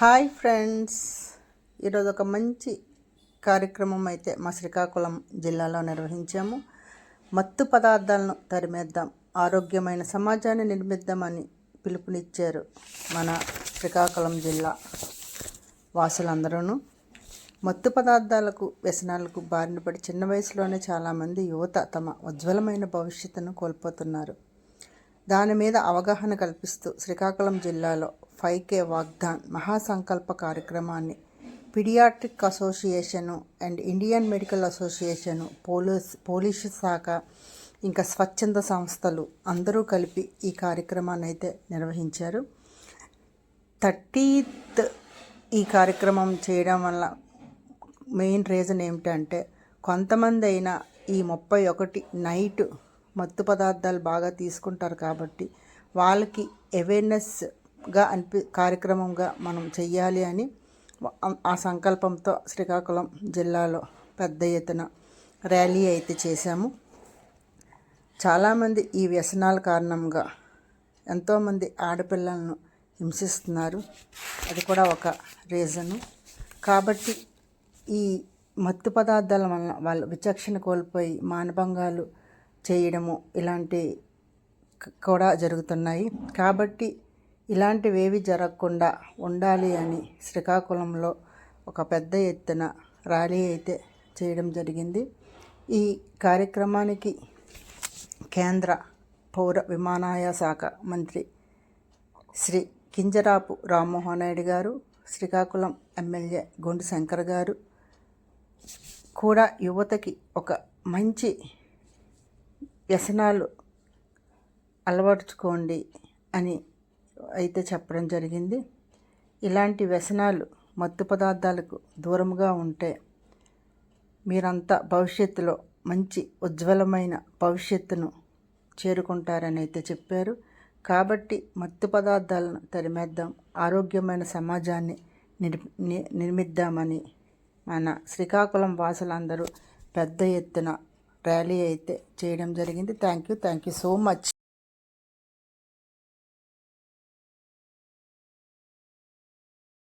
Hi friends. ఈరోజు ఒక మంచి కార్యక్రమం అయితే మా శ్రీకాకుళం జిల్లాలో నిర్వహించాము. మత్తు పదార్థాలను తరిమేద్దాం ఆరోగ్యమైన సమాజాన్ని నిర్మిద్దామని పిలుపునిచ్చారు మన శ్రీకాకుళం జిల్లా వాసులందరూ మత్తు పదార్థాలకు వ్యసనాలకు బారిన పడి చిన్న వయసులోనే చాలామంది యువత తమ ఉజ్వలమైన భవిష్యత్తును కోల్పోతున్నారు. దాని మీద అవగాహన కల్పిస్తూ శ్రీకాకుళం జిల్లాలో ఫైవ్ కే వాగ్దాన్ మహాసంకల్ప కార్యక్రమాన్ని paediatric association and Indian medical association police police శాఖ ఇంకా స్వచ్ఛంద సంస్థలు అందరూ కలిపి ఈ కార్యక్రమాన్ని అయితే నిర్వహించారు. థర్టీత్ ఈ కార్యక్రమం చేయడం వల్ల మెయిన్ రీజన్ ఏమిటంటే కొంతమంది అయినా ఈ ముప్పై ఒకటి నైట్ మత్తు పదార్థాలు బాగా తీసుకుంటారు కాబట్టి వాళ్ళకి అవేర్నెస్గా అనిపి కార్యక్రమంగా మనం చెయ్యాలి అని ఆ సంకల్పంతో శ్రీకాకుళం జిల్లాలో పెద్ద ఎత్తున ర్యాలీ అయితే చేశాము. చాలామంది ఈ వ్యసనాల కారణంగా ఎంతోమంది ఆడపిల్లలను హింసిస్తున్నారు. అది కూడా ఒక రీజను. కాబట్టి ఈ మత్తు పదార్థాల వలన వాళ్ళు విచక్షణ కోల్పోయి మానభంగాలు చేయడము ఇలాంటి కూడా జరుగుతున్నాయి. కాబట్టి ఇలాంటివేవి జరగకుండా ఉండాలి అని శ్రీకాకుళంలో ఒక పెద్ద ఎత్తున ర్యాలీ అయితే చేయడం జరిగింది. ఈ కార్యక్రమానికి కేంద్ర పౌర విమానాయ శాఖ మంత్రి శ్రీ కింజరాపు రామ్మోహన్ నాయుడు గారు శ్రీకాకుళం ఎమ్మెల్యే గుండు శంకర్ గారు కూడా యువతకి ఒక మంచి వ్యసనాలు అలవర్చుకోండి అని అయితే చెప్పడం జరిగింది. ఇలాంటి వ్యసనాలు మత్తు పదార్థాలకు దూరంగా ఉంటే మీరంతా భవిష్యత్తులో మంచి ఉజ్వలమైన భవిష్యత్తును చేరుకుంటారని అయితే చెప్పారు. కాబట్టి మత్తు పదార్థాలను తరిమేద్దాం ఆరోగ్యమైన సమాజాన్ని నిర్మిద్దామని మన శ్రీకాకుళం వాసులందరూ పెద్ద ఎత్తున ర్యాలీ అయితే చేయడం జరిగింది. Thank you. Thank you so much.